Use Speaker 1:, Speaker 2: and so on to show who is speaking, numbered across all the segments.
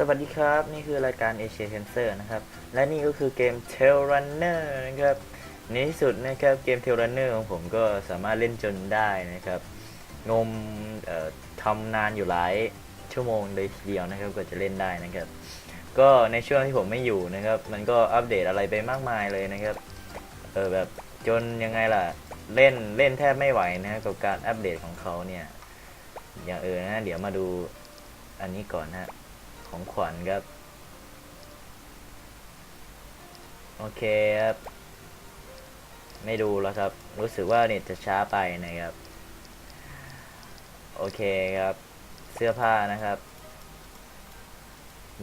Speaker 1: สวัสดีครับ นี่คือรายการ Asia Cancer นะครับ และนี่ก็คือเกม Tail Runner นะครับในที่สุดนะครับเกม Tail Runner ของผมก็สามารถเล่นจนได้นะครับ งมทำนานอยู่หลายชั่วโมงเลยทีเดียวนะครับกว่าจะเล่นได้นะครับ ก็ในช่วงที่ผมไม่อยู่นะครับ มันก็อัปเดตอะไรไปมากมายเลยนะครับเออแบบจนยังไงล่ะเล่นเล่นแทบไม่ไหวนะกับการอัปเดตของเขาเนี่ยอย่างเออนะเดี๋ยวมาดูอันนี้ก่อนนะ ของขวัญครับ โอเคครับ ไม่ดูแล้วครับ รู้สึกว่าเน็ตจะช้าไปนะครับ โอเคครับ เสื้อผ้านะครับ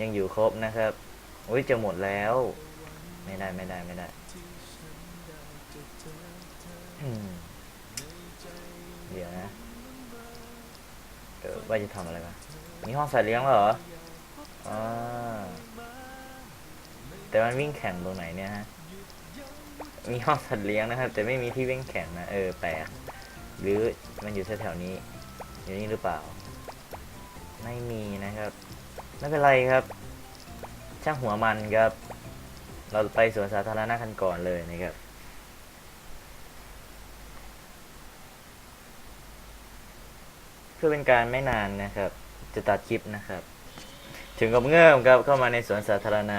Speaker 1: ยังอยู่ครบนะครับอุ้ยจะหมดแล้ว ไม่ได้ไม่ได้ไม่ได้เดี๋ยวนะ เออว่าจะทำอะไรมามีห้องสัตว์เลี้ยงเหรอ อ่าแต่มันวิ่งแข่งตรงไหนเนี่ยฮะ มีห้องสัตว์เลี้ยงนะครับ แต่ไม่มีที่วิ่งแข่งนะ เออแปลก หรือมันอยู่แถวๆนี้ อยู่นี่หรือเปล่า ไม่มีนะครับ ไม่เป็นไรครับ ช่างหัวมันครับ เราไปสวนสาธารณะกันก่อนเลยนะครับเพื่อเป็นการไม่นานนะครับ จะตัดคลิปนะครับ ถึงกับเงื่อมครับเข้ามาในสวนสาธารณะ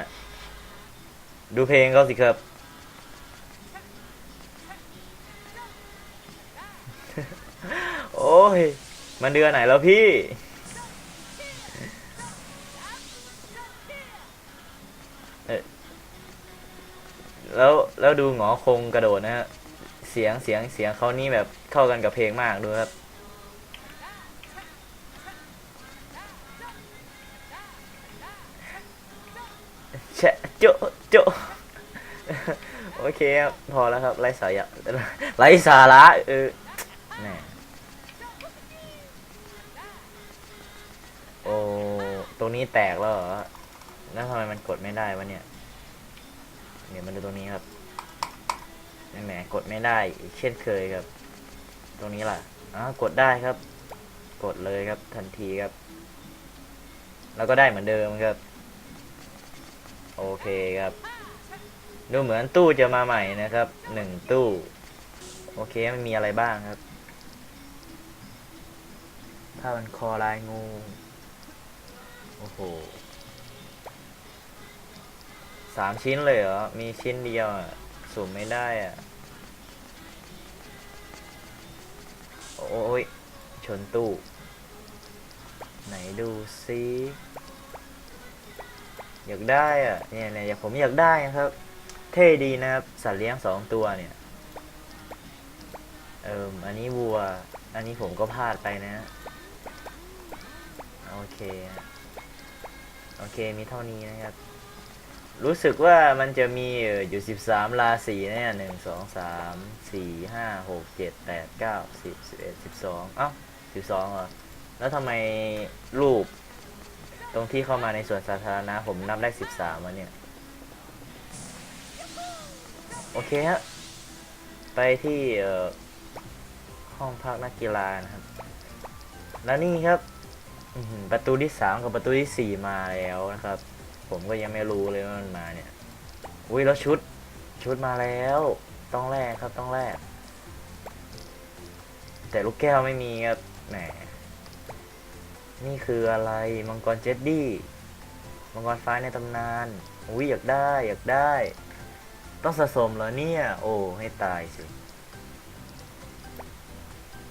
Speaker 1: ดูเพลงเขาสิครับ โอ้ย มันเดือนไหนแล้วพี่ แล้วแล้วดูหงอคงกระโดดนะฮะ เสียงเสียงเสียงเขานี่แบบเข้ากันกับเพลงมากดูครับ โจะโจะโอเคครับพอแล้วครับไร้สาระไร้สาระเออแหมโอ้ตรงนี้แตกแล้วเหรอแล้วทำไมมันกดไม่ได้วะเนี่ยเดี๋ยวมาดูตรงนี้ครับแหมกดไม่ได้เช่นเคยครับ ตรงนี้ล่ะอ๋อกดได้ครับ กดเลยครับทันทีครับ แล้วก็ได้เหมือนเดิมครับ โอเคครับ ดูเหมือนตู้จะมาใหม่นะครับหนึ่งตู้ โอเคมันมีอะไรบ้างครับผ้ามันคอลายงู โอ้โหสามชิ้นเลยเหรอ มีชิ้นเดียวสุ่มไม่ได้อะ โอ้ย ชนตู้ ไหนดูซิ อยากได้อะเนี่ยเนี่ยอยากผมอยากได้นะครับ เท่ดีนะครับ สัตว์เลี้ยงสองตัวเนี่ยเอิมอันนี้วัว อันนี้ผมก็พลาดไปนะ โอเค โอเคมีเท่านี้นะครับ รู้สึกว่ามันจะมีอยู่สิบสามราศีนะเนี่ยหนึ่งสองสามสี่ห้าหกเจ็ดแปดเก้าสิบสิบเอ็ดสิบสองเอ้าสิบสองเหรอ แล้วทำไมรูป ตรงที่เข้ามาในสวนสาธารณะผมนับได้สิบสามวันเนี่ย โอเคฮะ ไปที่ห้องพักนักกีฬานะครับ แล้วนี่ครับประตูที่สามกับประตูที่สี่มาแล้วนะครับ ผมก็ยังไม่รู้เลยว่ามันมาเนี่ย อุ้ยแล้วชุด ชุดมาแล้ว ต้องแลกครับต้องแลกแต่ลูกแก้วไม่มีครับ แหม นี่คืออะไรมังกรเจดดี้มังกรฟ้าในตำนานอุ้ยอยากได้อยากได้ ต้องสะสมเหรอเนี่ย โอ้ให้ตายสิ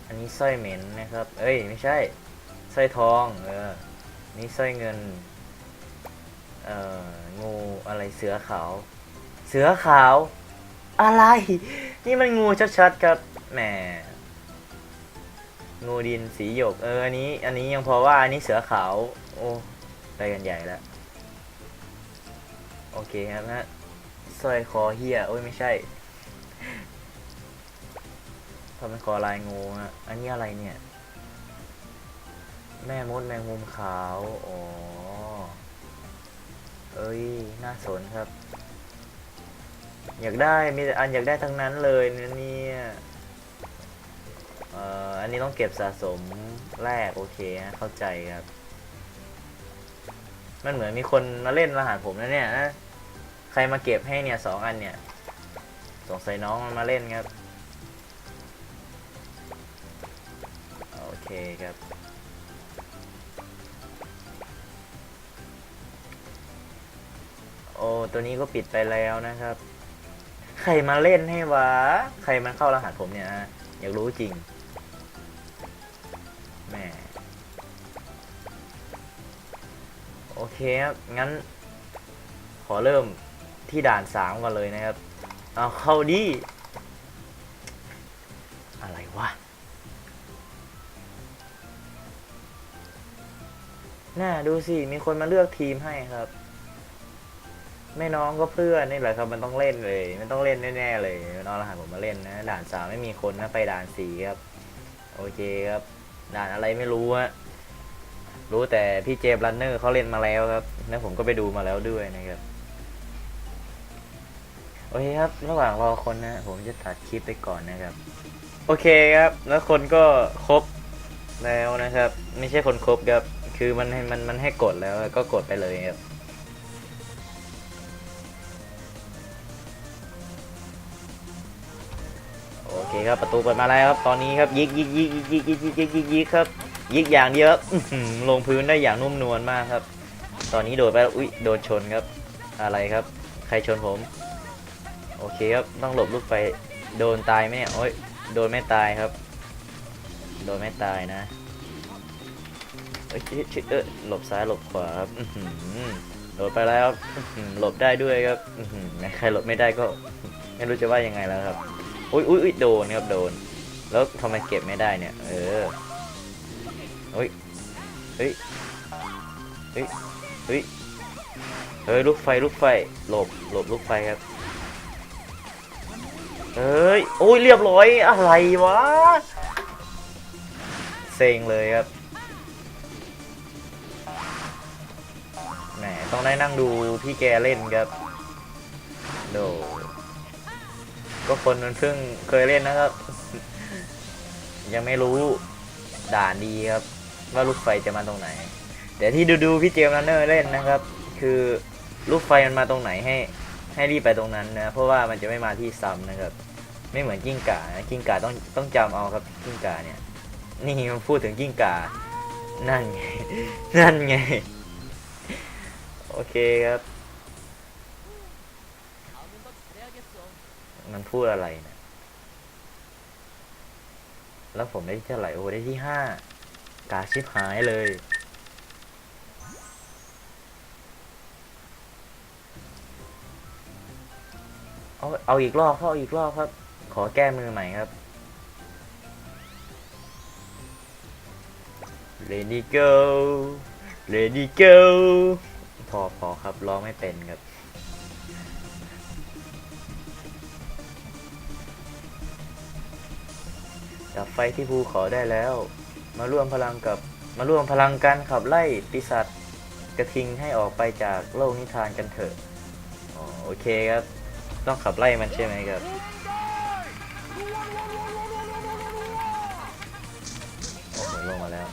Speaker 1: อันนี้สร้อยเหม็นนะครับ เอ้ยไม่ใช่สร้อยทองเออนี่สร้อยเงินเอ่องูอะไรเสือขาว เสือขาว อะไร นี่มันงูชัดๆครับแหม งูดินสีหยก เออ อันนี้ อันนี้ยังพอว่า อันนี้เสือขาว โอ้ไปกันใหญ่แล้ว โอเคครับนะสร้อยคอเฮียโอ้ยไม่ใช่ทำเป็นคอลายงูฮะ อันนี้อะไรเนี่ย แม่มดแมงมุมขาว อ๋อ เอ้ย น่าสนครับ อยากได้มีอันอยากได้ทั้งนั้นเลยนะเนี่ย เอ่ออันนี้ต้องเก็บสะสมแรกโอเคฮะเข้าใจครับ มันเหมือนมีคนมาเล่นรหัสผมนะเนี่ยนะใครมาเก็บให้เนี่ยสองอันเนี่ยสงสัยน้องมันมาเล่นครับ โอเคครับ โอ้ตัวนี้ก็ปิดไปแล้วนะครับ ใครมาเล่นให้วะ ใครมันเข้ารหัสผมเนี่ย อยากรู้จริง โอเคครับงั้น ขอเริ่มที่ด่านสามก่อนเลยนะครับ เอาเข้าดิอะไรวะ น่าดูสิ มีคนมาเลือกทีมให้ครับไม่น้องก็เพื่อนนี่แหละครับ มันต้องเล่นเลย มันต้องเล่นแน่ๆเลยน้องรหัสผมมาเล่นนะ ด่านสามไม่มีคนนะไปด่านสี่ครับ โอเคครับ ด่านอะไรไม่รู้ฮะ รู้แต่พี่เจมส์รันเนอร์เขาเล่นมาแล้วครับแล้วผมก็ไปดูมาแล้วด้วยนะครับ โอเคครับ ระหว่างรอคนนะ ผมจะตัดคลิปไปก่อนนะครับ โอเคครับ แล้วคนก็ครบแล้วนะครับ ไม่ใช่คนครบครับ คือมันให้มันมันให้กดแล้วก็กดไปเลยครับโอเคครับประตูเปิดมาแล้วครับ ตอนนี้ครับยิกยิกยิกยิกยิกยิกยิกยิกยิกครับ ยิกอย่างเดียวครับอื้อหือลงพื้นได้อย่างนุ่มนวลมากครับ ตอนนี้โดดไปอุ้ยโดนชนครับ อะไรครับ ใครชนผม โอเคครับต้องหลบลูกไฟโดนตายไหมเนี่ยโอ้ยโดนไม่ตายครับ โดนไม่ตายนะเอ้ยชิชิเออหลบซ้ายหลบขวาครับหือโดดไปแล้วครับหลบได้ด้วยครับใครหลบไม่ได้ก็ไม่รู้จะว่ายังไงแล้วครับอุ้ยอุ้ยโดนครับโดน แล้วทำไมเก็บไม่ได้เนี่ย เออ เฮ้ย เฮ้ย เฮ้ย เฮ้ย เฮ้ย ลูกไฟ ลูกไฟ หลบ หลบลูกไฟครับ เฮ้ย โอ้ย เรียบร้อย อะไรวะ เซ็งเลยครับ แหม ต้องได้นั่งดูพี่แกเล่นครับโดก็คนมันเพิ่งเคยเล่นนะครับ ยังไม่รู้ด่านดีครับ ว่าลูกไฟจะมาตรงไหน แต่ที่ดูดูพี่เจมส์รันเนอร์เล่นนะครับ คือลูกไฟมันมาตรงไหนให้ให้รีบไปตรงนั้นนะ เพราะว่ามันจะไม่มาที่ซ้ำนะครับ ไม่เหมือนกิ้งก่านะกิ้งก่าต้องต้องจำเอาครับกิ้งก่าเนี่ย นี่มันพูดถึงกิ้งก่านั่นไง นั่นไง โอเคครับ มันพูดอะไรนะ แล้วผมได้ที่เท่าไหร่ โอ้ ได้ที่ห้า กาชิบหายเลย เอาเอาอีกรอบเข้าอีกรอบครับ ขอแก้มือใหม่ครับ Ready go Ready go พอพอครับร้องไม่เป็นครับดับไฟที่ภูเขาได้แล้ว มาร่วมพลังกับมาร่วมพลังกันขับไล่ปีศาจกระทิงให้ออกไปจากโลกนิทานกันเถอะอ๋อโอเคครับ ต้องขับไล่มันใช่ไหมครับ โอ้โหลงมาแล้ว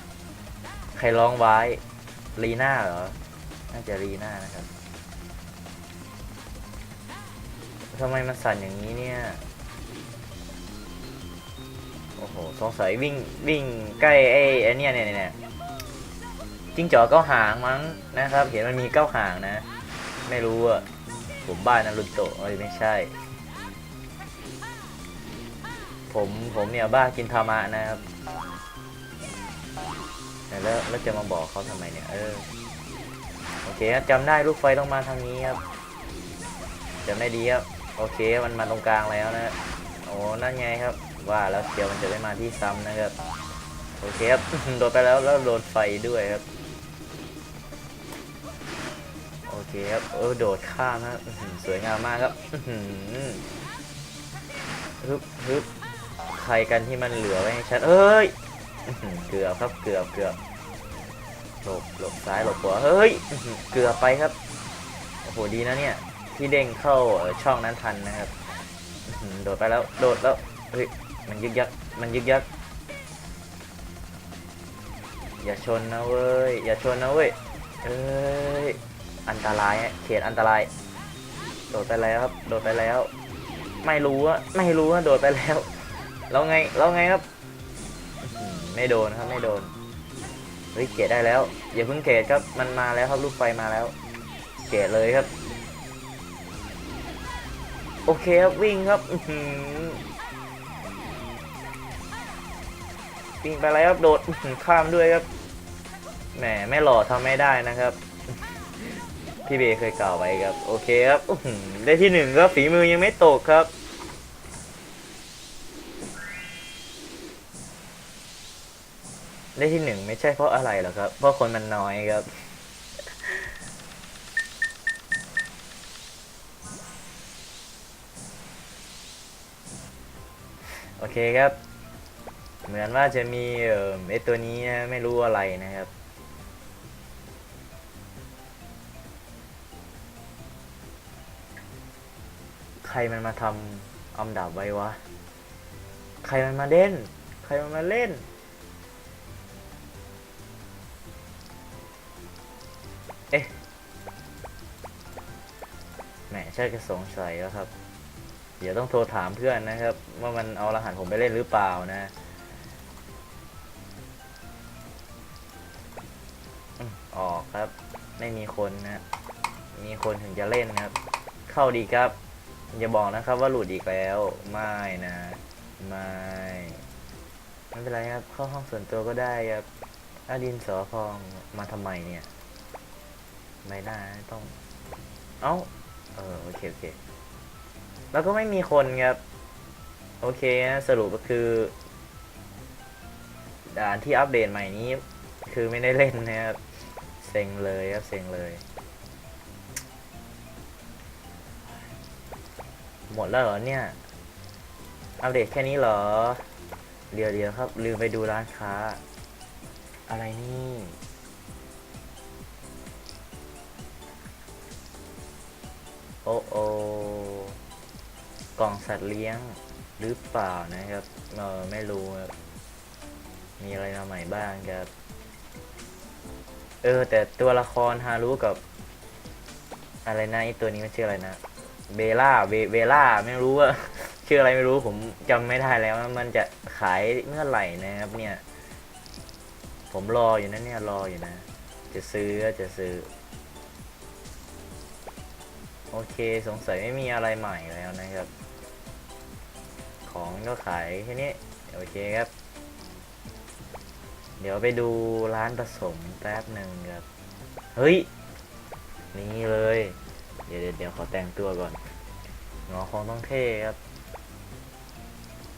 Speaker 1: ใครร้องไว้ลีน่าเหรอ น่าจะลีน่านะครับทำไมมันสั่นอย่างนี้เนี่ย โอ้โหสงสัยวิ่งวิ่งใกล้ไอ้ไอ้เนี่ยเนี่ยเนี่ยจิ้งจอกเก้าหางมั้งนะครับ เห็นมันมีเก้าหางนะ ไม่รู้อะผมบ้านนารุโตะเอ้ยไม่ใช่ ผมผมเนี่ยบ้ากินธรรมะนะครับแล้วแล้วจะมาบอกเขาทำไมเนี่ยเออโอเคครับจำได้ลูกไฟต้องมาทางนี้ครับจำได้ดีครับโอเคมันมาตรงกลางแล้วนะโอ้นั่นไงครับ ว่าแล้วเดี๋ยวมันจะได้มาที่ซ้ำนะครับโอเคครับโดนไปแล้วแล้วโดนไฟด้วยครับโอเคครับเออโดดข้ามครับสวยงามมากครับฮึบฮึบใครกันที่มันเหลือไว้ให้ฉันเอ้ยเกือบครับเกือบเกือบหลบหลบซ้ายหลบขวาเฮ้ยเกือบไปครับโอ้โหดีนะเนี่ยที่เด้งเข้าช่องนั้นทันนะครับโดดไปแล้วโดดแล้วเฮ้ย มันยึกยักมันยึกยักอย่าชนนะเว้ย อย่าชนนะเว้ย เอ้ย อันตรายเขตอันตราย โดดไปแล้วครับ โดดไปแล้ว ไม่รู้อะไม่รู้ว่าโดดไปแล้ว แล้วไง แล้วไงครับ ไม่โดนครับ ไม่โดน เฮ้ยเกตได้แล้ว อย่าเพิ่งเกตครับ มันมาแล้วครับ ลูกไฟมาแล้วเกตเลยครับ โอเคครับ วิ่งครับ วิ่งไปแล้วครับโดดข้ามด้วยครับแหมไม่หล่อทำไม่ได้นะครับพี่เบย์เคยกล่าวไว้ครับ โอเคครับได้ที่หนึ่งครับฝีมือยังไม่ตกครับ ได้ที่หนึ่งไม่ใช่เพราะอะไรหรอกครับ เพราะคนมันน้อยครับโอเคครับ เหมือนว่าจะมีเอ่อไอตัวนี้นะไม่รู้อะไรนะครับ ใครมันมาทำอำดับไว้วะ ใครมันมาเล่น ใครมันมาเล่น เอ๊ะแหมใช่จะสงสัยแล้วครับ เดี๋ยวต้องโทรถามเพื่อนนะครับ ว่ามันเอารหัสผมไปเล่นหรือเปล่านะ ออกครับ ไม่มีคนนะ มีคนถึงจะเล่นนะครับ เข้าดีครับ อย่าบอกนะครับว่าหลุดอีกแล้ว ไม่นะ ไม่ไม่เป็นไรครับ เข้าห้องส่วนตัวก็ได้ครับอาดินสอพองมาทำไมเนี่ย ไม่ได้ต้อง เอ้า เออโอเคโอเค แล้วก็ไม่มีคนครับ โอเคนะสรุปก็คือด่านที่อัปเดตใหม่นี้ คือไม่ได้เล่นนะครับ เซ็งเลยครับเซ็งเลย หมดแล้วเหรอเนี่ยอัปเดตแค่นี้เหรอ เดี๋ยวเดี๋ยวครับ ลืมไปดูร้านค้า อะไรนี่ โอ้โอกล่องสัตว์เลี้ยงหรือเปล่านะครับเออไม่รู้ครับมีอะไรมาใหม่บ้างครับ เออ แต่ตัวละครฮารุกับ อะไรนะไอตัวนี้มันชื่ออะไรนะเบล่าเบเบล่าไม่รู้ว่า ชื่ออะไรไม่รู้ผมจำไม่ได้แล้ว มันจะขายเมื่อไหร่นะครับ เนี่ย ผมรออยู่นะเนี่ยรออยู่นะ จะซื้อจะซื้อ โอเคสงสัยไม่มีอะไรใหม่แล้วนะครับ ของก็ขายแค่นี้ โอเคครับ เดี๋ยวไปดูร้านผสมแป๊บหนึ่งครับ เฮ้ย นี่เลย เดี๋ยวเดี๋ยวขอแต่งตัวก่อนหงอคงต้องเท่ครับ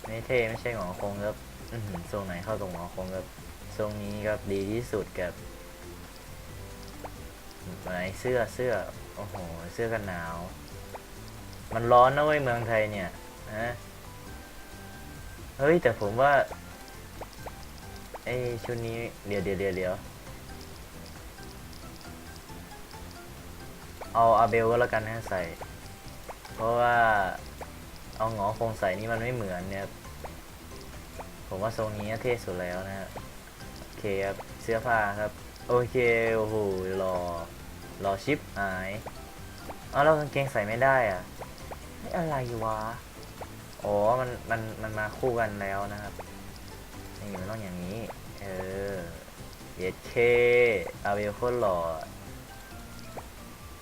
Speaker 1: ไม่เท่ไม่ใช่หงอคงครับอื้อหือทรงไหนเข้าตรงหงอคงครับ ทรงนี้ครับดีที่สุดครับไหนเสื้อเสื้อ โอ้โห เสื้อกันหนาว มันร้อนนะเว้ยเมืองไทยเนี่ยนะเฮ้ยแต่ผมว่า ไอชุดนี้เดี๋ยวเดี๋ยวเดี๋ยวเดี๋ยวเอาอาเบลก็แล้วกันนะใส่ เพราะว่าเอาหงอคงใส่นี่มันไม่เหมือนเนี่ยผมว่าทรงนี้เท่สุดแล้วนะฮะโอเคครับเสื้อผ้าครับ โอเคโอ้โหรอรอชิปหายอ้าวแล้วกางเกงใส่ไม่ได้อะไม่อะไรวะอ๋อมันมันมันมาคู่กันแล้วนะครับ นี่มันต้องอย่างนี้ เออเยเคอาเวลโคตรหล่อ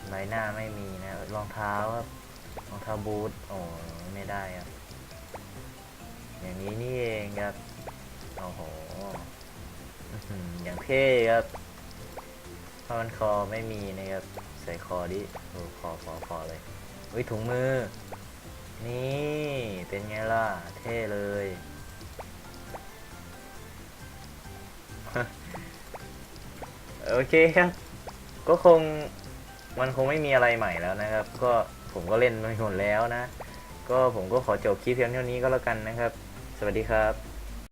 Speaker 1: ใบหน้าไม่มีนะ รองเท้าครับ รองเท้าบูท โอ้ไม่ได้ครับ อย่างนี้นี่เองครับ โอ้โห อย่างเท่ครับผ้าพันคอไม่มีนะครับ ใส่คอดิโอ้คอคอคอเลยอุ้ยถุงมือ นี่ เป็นไงล่ะ เท่เลย โอเคครับ ก็คงมันคงไม่มีอะไรใหม่แล้วนะครับ ก็ผมก็เล่นไปหมดแล้วนะ ก็ผมก็ขอจบคลิปเพียงเท่านี้ก็แล้วกันนะครับ สวัสดีครับ